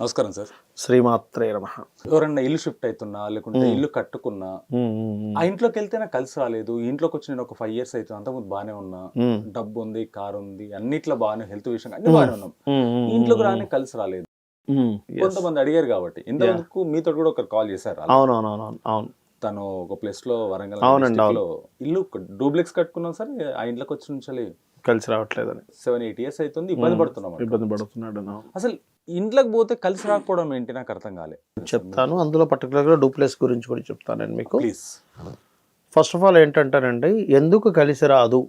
నమస్కారం సార్. శ్రీమాత్రే నమ. ఎవరన్నా ఇల్లు షిఫ్ట్ అవుతున్నా లేకుంటే ఇల్లు కట్టుకున్నా ఆ ఇంట్లోకి వెళ్తే నాకు కలిసి రాలేదు. ఇంట్లోకి వచ్చి నేను ఒక ఫైవ్ ఇయర్స్ అవుతుంది అంతకుముందు బాగానే ఉన్నా. డబ్బు ఉంది కార్ ఉంది అన్నిట్లో బాగానే హెల్త్ విషయం అన్ని బాగానే ఉన్నాం. ఇంట్లోకి రాని కలిసి రాలేదు. కొంతమంది అడిగారు కాబట్టి. ఇంతవరకు మీతో కూడా ఒకరు కాల్ చేశారు అవును. తను ఒక ప్లేస్లో వరంగల్ అవునండి, ఇల్లు డూప్లెక్స్ కట్టుకున్నాం సార్. ఆ ఇంట్లోకి వచ్చి నుంచి కలిసి రావట్లేదని. సెవెన్ ఎయిట్ ఇయర్స్ అవుతుంది ఇబ్బంది పడుతున్నాం. ఇబ్బంది పడుతున్నాడు. అసలు ఇంట్లోకి పోతే కలిసి రాకపోవడం ఏంటి? నాకు అర్థం కాలే. చెప్తాను. అందులో పర్టికులర్గా డూప్లెస్ గురించి కూడా చెప్తాను నేను మీకు. ప్లీజ్ ఫస్ట్ ఆఫ్ ఆల్ ఏంటంటానండి ఎందుకు కలిసి రాదు?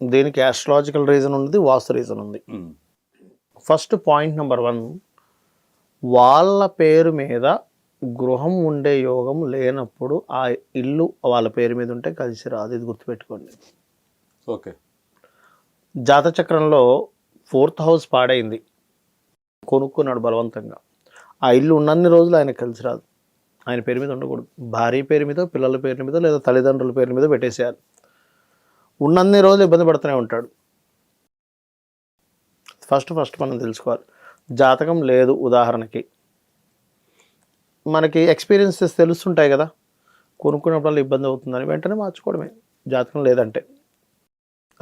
దీనికి ఆస్ట్రాలజికల్ రీజన్ ఉంది వాస్తు రీజన్ ఉంది. ఫస్ట్ పాయింట్ నెంబర్ వన్ వాళ్ళ పేరు మీద గృహం ఉండే యోగం లేనప్పుడు ఆ ఇల్లు వాళ్ళ పేరు మీద ఉంటే కలిసి రాదు ఇది గుర్తుపెట్టుకోండి. ఓకే జాతచక్రంలో ఫోర్త్ హౌస్ పాడైంది. కొనుక్కున్నాడు బలవంతంగా. ఆ ఇల్లు ఉన్నన్ని రోజులు ఆయన కలిసి రాదు. ఆయన పేరు మీద ఉండకూడదు. భార్య పేరు మీద పిల్లల పేరు మీద లేదా తల్లిదండ్రుల పేరు మీద పెట్టేసేయాలి. ఉన్నన్ని రోజులు ఇబ్బంది పడుతూనే ఉంటాడు. ఫస్ట్ ఫస్ట్ మనం తెలుసుకోవాలి. జాతకం లేదు ఉదాహరణకి. మనకి ఎక్స్పీరియన్సెస్ తెలుస్తుంటాయి కదా. కొనుక్కున్నప్పుడు ఇబ్బంది అవుతుందని వెంటనే మార్చుకోవడమే. జాతకం లేదంటే.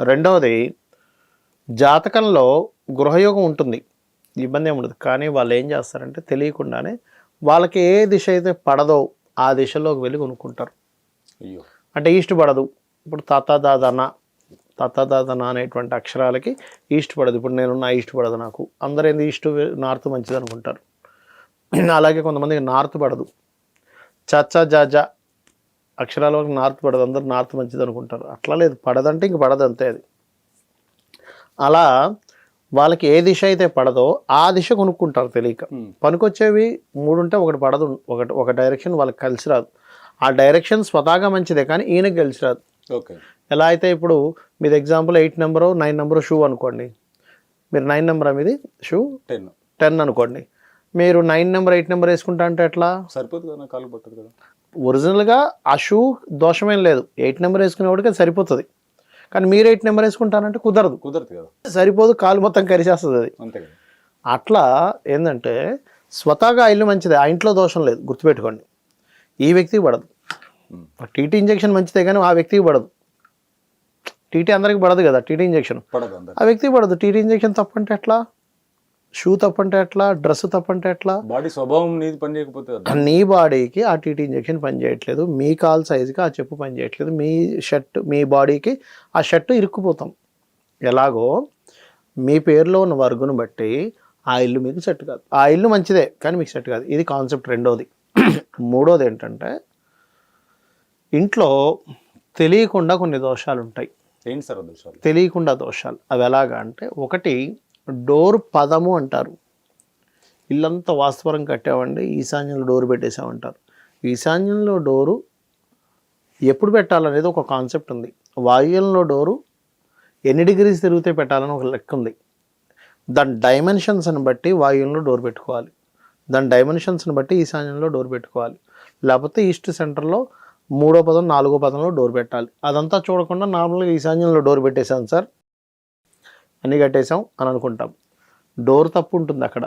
రెండవది జాతకంలో గృహయోగం ఉంటుంది. ఇబ్బంది ఏమి ఉండదు. కానీ వాళ్ళు ఏం చేస్తారంటే తెలియకుండానే వాళ్ళకి ఏ దిశ అయితే పడదో ఆ దిశలోకి వెళ్ళి కొనుక్కుంటారు. అంటే ఈస్ట్ పడదు. ఇప్పుడు తాత దాదన తాత దాదన అనేటువంటి అక్షరాలకి ఈస్ట్ పడదు. ఇప్పుడు నేనున్న ఈస్ట్ పడదు నాకు. అందరూ ఏంది? ఈస్ట్ నార్త్ మంచిది అనుకుంటారు అలాగే కొంతమందికి నార్త్ పడదు. చచ్చా జాజా అక్షరాల వరకు నార్త్ పడదు. అందరూ నార్త్ మంచిది అనుకుంటారు అట్లా లేదు. పడదంటే ఇంక పడదు అంతే అది. అలా వాళ్ళకి ఏ దిశ అయితే పడదో ఆ దిశ కొనుక్కుంటారు తెలియక. పనికొచ్చేవి మూడు ఉంటే ఒకటి పడదు ఒకటి ఒక డైరెక్షన్ వాళ్ళకి కలిసి రాదు. ఆ డైరెక్షన్ స్వతహాగా మంచిదే కానీ ఈయనకి కలిసి రాదు. ఓకే. ఎలా అయితే ఇప్పుడు మీది example eight number nine number shoe అనుకోండి. మీరు నైన్ నెంబర్ మీది షూ టెన్ టెన్ అనుకోండి. మీరు నైన్ నెంబర్ ఎయిట్ నెంబర్ వేసుకుంటా అంటే ఎట్లా? సరిపోతుంది కదా కాలు పట్టదు కదా. ఒరిజినల్గా ఆ షూ దోషమేం లేదు. ఎయిట్ నెంబర్ వేసుకునేవాడికి అది సరిపోతుంది. కానీ మీరు ఎయిట్ నెంబర్ వేసుకుంటానంటే కుదరదు. కుదరదు కదా. సరిపోదు కాలు మొత్తం కరిచేస్తుంది అది. అంతే కదా. అట్లా ఏంటంటే స్వతహాగా ఇల్లు మంచిదే ఆ ఇంట్లో దోషం లేదు గుర్తుపెట్టుకోండి. ఈ వ్యక్తికి పడదు. టీటీ ఇంజెక్షన్ మంచిదే కానీ ఆ వ్యక్తికి పడదు. టీటీ అందరికి పడదు కదా టీటీ ఇంజెక్షన్. ఆ వ్యక్తికి పడదు టీటీ ఇంజెక్షన్ తప్పంటే ఎట్లా? షూ తప్పంటే ఎట్లా? డ్రెస్ తప్పంటే ఎట్లా? బాడీ స్వభావం నీది పని చేయకపోతే. నీ బాడీకి ఆ టీటీ ఇంజెక్షన్ పనిచేయట్లేదు మీ కాల్ సైజుకి ఆ చెప్పు పనిచేయట్లేదు మీ షర్ట్ మీ బాడీకి ఆ షర్ట్ ఇరుక్కుపోతాం. ఎలాగో మీ పేరులో ఉన్న వర్గును బట్టి ఆ ఇల్లు మీకు సెట్ కాదు. ఆ ఇల్లు మంచిదే కానీ మీకు సెట్ కాదు. ఇది కాన్సెప్ట్ రెండోది. మూడోది ఏంటంటే ఇంట్లో తెలియకుండా కొన్ని దోషాలు ఉంటాయి ఏంటి సార్ అదృష్టాలు తెలియకుండా దోషాలు. అవి ఎలాగా అంటే ఒకటి డోర్ పదము అంటారు. ఇల్లంతా వాస్తవరం కట్టామండి ఈశాన్యంలో డోర్ పెట్టేసామంటారు ఈశాన్యంలో డోరు ఎప్పుడు పెట్టాలనేది ఒక కాన్సెప్ట్ ఉంది. వాయువ్యంలో డోరు ఎన్ని డిగ్రీస్ తిరిగితే పెట్టాలని ఒక లెక్క ఉంది. దాని డైమెన్షన్స్ని బట్టి వాయువ్యంలో డోర్ పెట్టుకోవాలి. దాని డైమెన్షన్స్ని బట్టి ఈశాన్యంలో డోర్ పెట్టుకోవాలి. లేకపోతే ఈస్ట్ సెంటర్లో మూడో పదం నాలుగో పదంలో డోర్ పెట్టాలి. అదంతా చూడకుండా నార్మల్గా ఈశాన్యంలో డోర్ పెట్టేశాను సార్. అన్ని కట్టేసాం అని అనుకుంటాం. డోర్ తప్పు ఉంటుంది అక్కడ.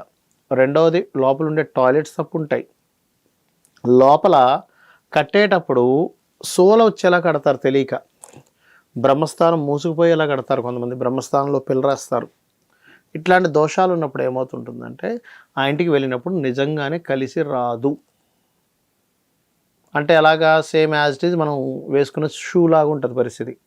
రెండవది లోపల ఉండే టాయిలెట్స్ తప్పు ఉంటాయి. లోపల కట్టేటప్పుడు సోల వచ్చేలా కడతారు తెలియక. బ్రహ్మస్థానం మూసుకుపోయేలా కడతారు కొంతమంది. బ్రహ్మస్థానంలో పిల్లరేస్తారు ఇట్లాంటి దోషాలు ఉన్నప్పుడు ఏమవుతుంటుందంటే ఆ ఇంటికి వెళ్ళినప్పుడు నిజంగానే కలిసి రాదు. అంటే అలాగా సేమ్ యాజ్ ఇట్ ఈజ్ మనం వేసుకున్న షూ లాగా ఉంటుంది పరిస్థితి.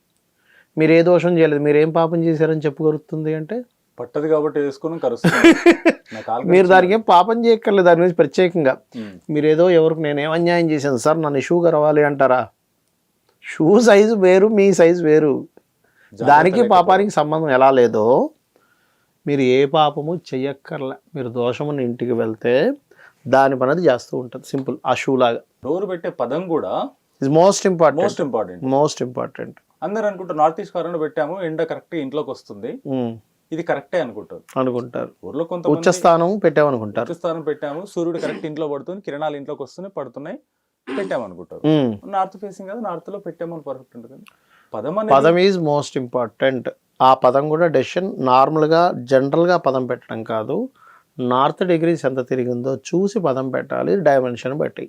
మీరు ఏ దోషం చేయలేదు మీరు ఏం పాపం చేశారని చెప్పగలుగుతుంది అంటే? పట్టదు కాబట్టి వేసుకుని కరుస్తుంది. మీరు దానికి ఏం పాపం చేయక్కర్లేదు దాని గురించి ప్రత్యేకంగా. ఉమ్. మీరు ఏదో ఎవరికి నేను ఏం అన్యాయం చేశాను సార్ నన్ను షూ కరవాలి అంటారా? షూ సైజు వేరు మీ సైజు వేరు. దానికి పాపానికి సంబంధం ఎలా లేదో మీరు ఏ పాపము చెయ్యక్కర్లే. మీరు దోషమున్న ఇంటికి వెళ్తే దాని పనది చేస్తూ ఉంటుంది సింపుల్. ఆ షూ లాగా డోర్ పెట్టే పదం కూడా is most important most important most important అందరు అనుకుంటారు నార్త్ ఈస్ట్ కార్నర్ పెట్టాము ఎండ కరెక్ట్ ఇంట్లోకి వస్తుంది. ఇది కరెక్టే అనుకుంటారు. అనుకుంటారు. ఊర్లో కొంతమంది ఉచ్చ స్థానం పెట్టామనుకుంటారు ఉచ్చ స్థానం పెట్టాము సూర్యుడు కరెక్ట్ ఇంట్లో పడుతుంది కిరణాలు ఇంట్లోకి వస్తున్నాయి పడుతున్నాయి పెట్టాము అనుకుంటారు. నార్త్ ఫేసింగ్ కదా నార్త్లో పెట్టాము పర్ఫెక్ట్ ఉంటుంది పదం పదం ఈజ్ మోస్ట్ ఇంపార్టెంట్ ఆ పదం కూడా డెసిషన్ నార్మల్గా జనరల్గా పదం పెట్టడం కాదు. నార్త్ డిగ్రీస్ ఎంత తిరిగిందో చూసి పదం పెట్టాలి డైమెన్షన్ బట్టి.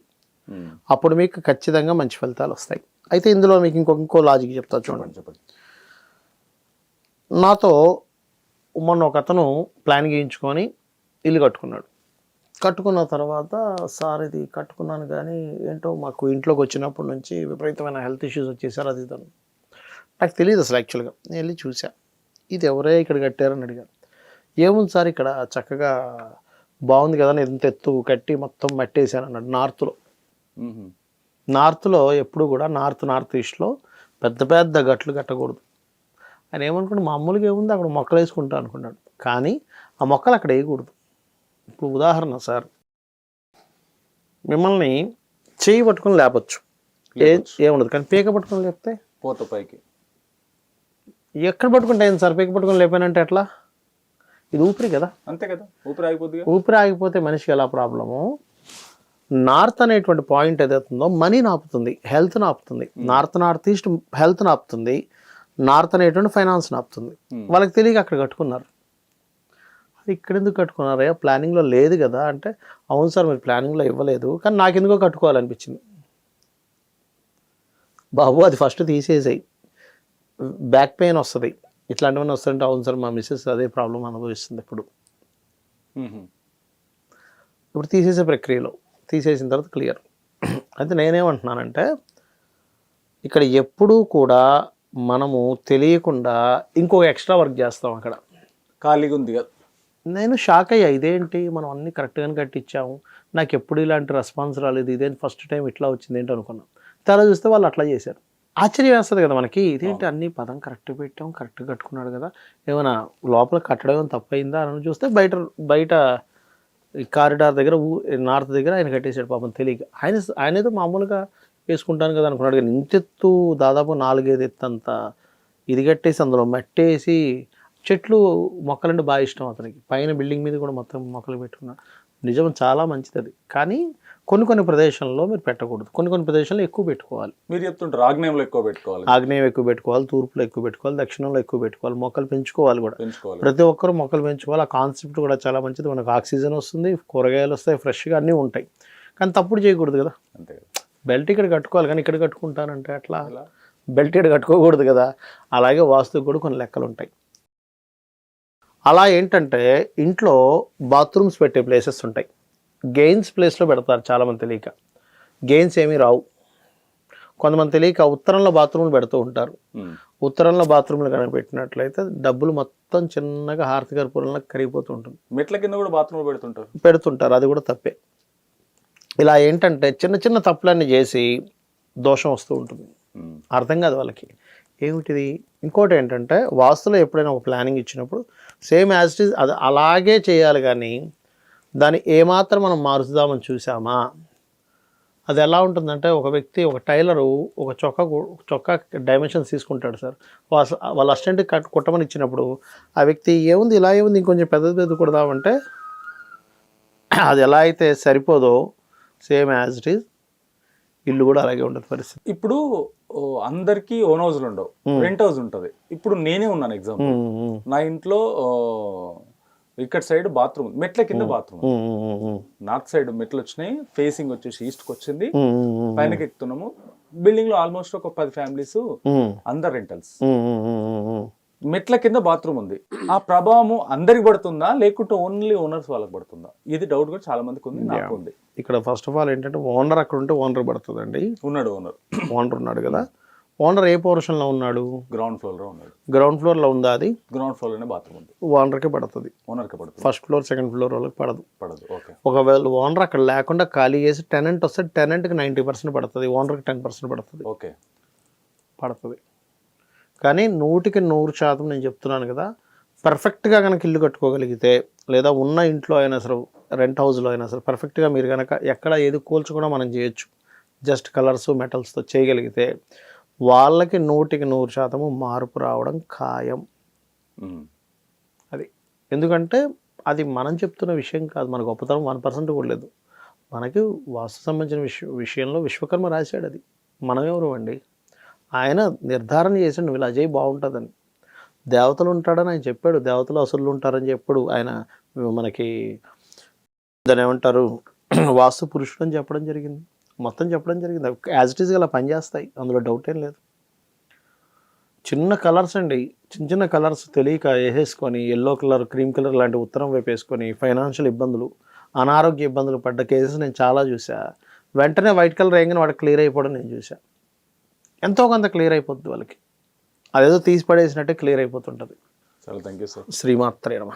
అప్పుడు మీకు ఖచ్చితంగా మంచి ఫలితాలు వస్తాయి. అయితే ఇందులో మీకు ఇంకో ఇంకో లాజిక్ చెప్తా చూడండి. చెప్పండి నాతో మొన్న ఒక అతను ప్లాన్ గీయించుకొని ఇల్లు కట్టుకున్నాడు. కట్టుకున్న తర్వాత సార్ ఇది కట్టుకున్నాను కానీ ఏంటో మాకు ఇంట్లోకి వచ్చినప్పటి నుంచి విపరీతమైన హెల్త్ ఇష్యూస్ వచ్చేసారు అది ఇదని నాకు తెలియదు అసలు యాక్చువల్గా నేను వెళ్ళి చూసా ఇది ఎవరే ఇక్కడ కట్టారని అడిగాను. ఏముంది సార్ ఇక్కడ? చక్కగా బాగుంది కదా నేను ఇంత ఎత్తు కట్టి మొత్తం మట్టేసాను అన్నాడు నార్త్లో. నార్త్లో ఎప్పుడు కూడా నార్త్ నార్త్ ఈస్ట్లో పెద్ద పెద్ద గట్లు కట్టకూడదు. ఆయన ఏమనుకుంటే మామూలుగా ఏముంది? అక్కడ మొక్కలు వేసుకుంటా అనుకున్నాడు. కానీ ఆ మొక్కలు అక్కడ వేయకూడదు. ఇప్పుడు ఉదాహరణ సార్ మిమ్మల్ని చేయి పట్టుకొని లేపచ్చు. ఏ ఏముండదు కానీ పీక పట్టుకొని లేపితే? పోత పైకి. ఎక్కడ పట్టుకుంటే ఏంది సార్ పీక పట్టుకొని లేపానంటే ఎట్లా? ఇది ఊపిరి కదా. అంతే కదా ఊపిరి ఆగిపోద్దిగా. ఊపిరి ఆగిపోతే మనిషికి ఎలా ప్రాబ్లము? నార్త్ అనేటువంటి పాయింట్ ఏదైతుందో మనీని ఆపుతుంది హెల్త్ని ఆపుతుంది నార్త్ నార్త్ ఈస్ట్ హెల్త్ని ఆపుతుంది నార్త్ అనేటువంటి ఫైనాన్స్ని ఆపుతుంది. వాళ్ళకి తెలియక అక్కడ కట్టుకున్నారు. అది ఇక్కడ ఎందుకు కట్టుకున్నారయ్యా ప్లానింగ్లో లేదు కదా అంటే అవును సార్ మీరు ప్లానింగ్లో ఇవ్వలేదు కానీ నాకు ఎందుకో కట్టుకోవాలనిపించింది. బాబు అది ఫస్ట్ తీసేసాయి. బ్యాక్ పెయిన్ వస్తుంది. ఇట్లాంటివన్నీ వస్తుంటే అవును సార్ మా మిస్సెస్ అదే ప్రాబ్లం అనుభవిస్తుంది ఇప్పుడు. ఇప్పుడు తీసేసే ప్రక్రియలో. తీసేసిన తర్వాత క్లియర్. అయితే నేనేమంటున్నానంటే ఇక్కడ ఎప్పుడూ కూడా మనము తెలియకుండా ఇంకో ఎక్స్ట్రా వర్క్ చేస్తాం అక్కడ. ఖాళీగా ఉంది కదా. నేను షాక్ అయ్యా ఇదేంటి మనం అన్ని కరెక్ట్గానే కట్టించాము నాకు ఎప్పుడు ఇలాంటి రెస్పాన్స్ రాలేదు ఇదేంటి ఫస్ట్ టైం ఇట్లా వచ్చింది ఏంటి అనుకున్నాం తర్వాత చూస్తే వాళ్ళు అట్లా చేశారు. ఆశ్చర్యం వేస్తుంది కదా మనకి ఇదేంటి అన్ని పదం కరెక్ట్ పెట్టాం కరెక్ట్ కట్టుకున్నాడు కదా ఏమైనా లోపల కట్టడం తప్పైందా అని చూస్తే బయట బయట కారిడార్ దగ్గర ఊ నార్త్ దగ్గర ఆయన కట్టేశాడు పాపం తెలియక. ఆయన ఆయన మామూలుగా వేసుకుంటాను కదా అనుకున్నాడు. కానీ ఇంతెత్తు దాదాపు నాలుగైదు ఎత్తు అంత ఇది కట్టేసి అందులో మట్టేసి చెట్లు మొక్కలంటే బాగా ఇష్టం అతనికి. పైన బిల్డింగ్ మీద కూడా మొత్తం మొక్కలు పెట్టుకున్నాడు నిజం చాలా మంచిది అది కానీ కొన్ని కొన్ని ప్రదేశాల్లో మీరు పెట్టకూడదు. కొన్ని కొన్ని ప్రదేశాల్లో ఎక్కువ పెట్టుకోవాలి. మీరు చెప్తుంటారు ఆగ్నేయంలో ఎక్కువ పెట్టుకోవాలి. ఆగ్నేయం ఎక్కువ పెట్టుకోవాలి తూర్పులో ఎక్కువ పెట్టుకోవాలి దక్షిణంలో ఎక్కువ పెట్టుకోవాలి మొక్కలు పెంచుకోవాలి కూడా. పెంచుకోవాలి. ప్రతి ఒక్కరు మొక్కలు పెంచుకోవాలి. ఆ కాన్సెప్ట్ కూడా చాలా మంచిది. మనకు ఆక్సిజన్ వస్తుంది కూరగాయలు వస్తాయి ఫ్రెష్గా అన్నీ ఉంటాయి. కానీ తప్పుడు చేయకూడదు కదా. అంతే బెల్ట్ ఇక్కడ కట్టుకోవాలి కానీ ఇక్కడ కట్టుకుంటానంటే అట్లా? బెల్ట్ ఇక్కడ కట్టుకోకూడదు కదా. అలాగే వాస్తుకు కూడా కొన్ని లెక్కలు ఉంటాయి. అలా ఏంటంటే ఇంట్లో బాత్రూమ్స్ పెట్టే ప్లేసెస్ ఉంటాయి. గెయిన్స్ ప్లేస్లో పెడతారు చాలామంది తెలియక. గెయిన్స్ ఏమీ రావు. కొంతమంది తెలియక ఉత్తరంలో బాత్రూమ్లు పెడుతూ ఉంటారు. ఉత్తరంలో బాత్రూమ్లు కనుక పెట్టినట్లయితే డబ్బులు మొత్తం చిన్నగా హారతి కర్పూరంలో కరిగిపోతూ ఉంటుంది. మెట్ల కింద కూడా బాత్రూమ్ పెడుతుంటారు. పెడుతుంటారు. అది కూడా తప్పే. ఇలా ఏంటంటే చిన్న చిన్న తప్పులన్నీ చేసి దోషం వస్తూ ఉంటుంది. అర్థం కాదు వాళ్ళకి. ఏమిటిది? ఇంకోటి ఏంటంటే వాస్తులో ఎప్పుడైనా ఒక ప్లానింగ్ ఇచ్చినప్పుడు సేమ్ యాజ్ ఇట్ ఈజ్ అది అలాగే చేయాలి కానీ దాన్ని ఏమాత్రం మనం మారుద్దామని చూసామా అది ఎలా ఉంటుందంటే ఒక వ్యక్తి ఒక టైలరు ఒక చొక్కా చొక్కా డైమెన్షన్స్ తీసుకుంటాడు సార్. వాళ్ళ అసిస్టెంట్ కట్ కుట్టమని ఇచ్చినప్పుడు ఆ వ్యక్తి ఏముంది ఇలా ఏముంది ఇంకొంచెం పెద్దది పెద్ద కుడదామంటే అది ఎలా అయితే సరిపోదో సేమ్ యాజ్ ఇట్ ఈజ్ ఇల్లు కూడా అలాగే ఉంటుంది పరిస్థితి. ఇప్పుడు అందరికీ ఓన్ హౌస్లు ఉండవు రెంట్ హౌస్ ఉంటది. ఇప్పుడు నేనే ఉన్నాను ఎగ్జాంపుల్. నా ఇంట్లో ఇక్కడ సైడ్ బాత్రూమ్ మెట్ల కింద బాత్రూమ్ నార్త్ సైడ్ మెట్లు వచ్చినాయి. ఫేసింగ్ వచ్చేసి ఈస్ట్కి వచ్చింది. పైనకి ఎక్కుతున్నాము. బిల్డింగ్లో ఆల్మోస్ట్ ఒక పది ఫ్యామిలీస్ అందరు రెంటల్స్. మెట్ల కింద బాత్రూమ్ ఉంది. ఆ ప్రభావం అందరికి పడుతుందా? లేకుంటే ఓన్లీ ఓనర్స్ వాళ్ళకి పడుతుందా? ఇది డౌట్ కూడా చాలా మందికి ఉంది నాకు ఉంది. ఇక్కడ ఫస్ట్ ఆఫ్ ఆల్ ఏంటంటే ఓనర్ అక్కడ ఉంటే ఓనర్ పడుతుందండి. ఉన్నాడు ఓనర్ ఓనర్ ఉన్నాడు కదా. ఓనర్ ఏ పోర్షన్లో ఉన్నాడు? గ్రౌండ్ ఫ్లోర్లో ఉన్నాడు. గ్రౌండ్ ఫ్లోర్లో ఉందా అది? గ్రౌండ్ ఫ్లోర్లోనే బాత్రూమ్ ఉంది. ఓనర్కి పడుతుంది. ఓనర్కి పడుతుంది. ఫస్ట్ ఫ్లోర్ సెకండ్ ఫ్లోర్ వాళ్ళకి పడదు. పడదు. ఓకే. ఒకవేళ ఓనర్ అక్కడ లేకుండా ఖాళీ చేసి టెనెంట్ వస్తే టెనెంట్కి నైంటీ పర్సెంట్ పడుతుంది. ఓనర్కి టెన్ పర్సెంట్ పడుతుంది. ఓకే. పడుతుంది. కానీ నూటికి నూరు శాతం నేను చెప్తున్నాను కదా పర్ఫెక్ట్గా కనుక ఇల్లు కట్టుకోగలిగితే లేదా ఉన్న ఇంట్లో అయినా సరే రెంట్ హౌస్లో అయినా సరే పర్ఫెక్ట్గా మీరు కనుక ఎక్కడ ఏది కూల్చకుండా మనం చేయొచ్చు. జస్ట్ కలర్స్ మెటల్స్తో చేయగలిగితే వాళ్ళకి నూటికి నూరు శాతము మార్పు రావడం ఖాయం. అది. ఎందుకంటే అది మనం చెప్తున్న విషయం కాదు. మన గొప్పతనం వన్ పర్సెంట్ కూడా లేదు. మనకి వాస్తు సంబంధించిన విషయ విషయంలో విశ్వకర్మ రాశాడు అది. మనం ఎవరు అండి? ఆయన నిర్ధారణ చేసాడు నువ్వు ఇలా చేయి బాగుంటుందని. దేవతలు ఉంటాడని ఆయన చెప్పాడు. దేవతలు అసురులు ఉంటారని చెప్పాడు. ఆయన మనకి దాని ఏమంటారు? వాస్తు పురుషుడు అని చెప్పడం జరిగింది. మొత్తం చెప్పడం జరిగింది. యాజ్ ఇట్ ఈస్గా అలా పనిచేస్తాయి అందులో డౌట్ ఏం లేదు. చిన్న కలర్స్ అండి. చిన్న చిన్న కలర్స్ తెలియక వేసేసుకొని ఎల్లో కలర్ క్రీమ్ కలర్ లాంటి ఉత్తరం వైపు వేసుకొని ఫైనాన్షియల్ ఇబ్బందులు అనారోగ్య ఇబ్బందులు పడ్డ కేసెస్ నేను చాలా చూసా వెంటనే వైట్ కలర్ వేయగానే వాడికి క్లియర్ అయిపోవడం నేను చూసా ఎంతో కొంత క్లియర్ అయిపోద్ది వాళ్ళకి. అదేదో తీసి పడేసినట్టే క్లియర్ అయిపోతుంటుంది. చాలా థ్యాంక్ యూ సార్ శ్రీమాత్రే నమ.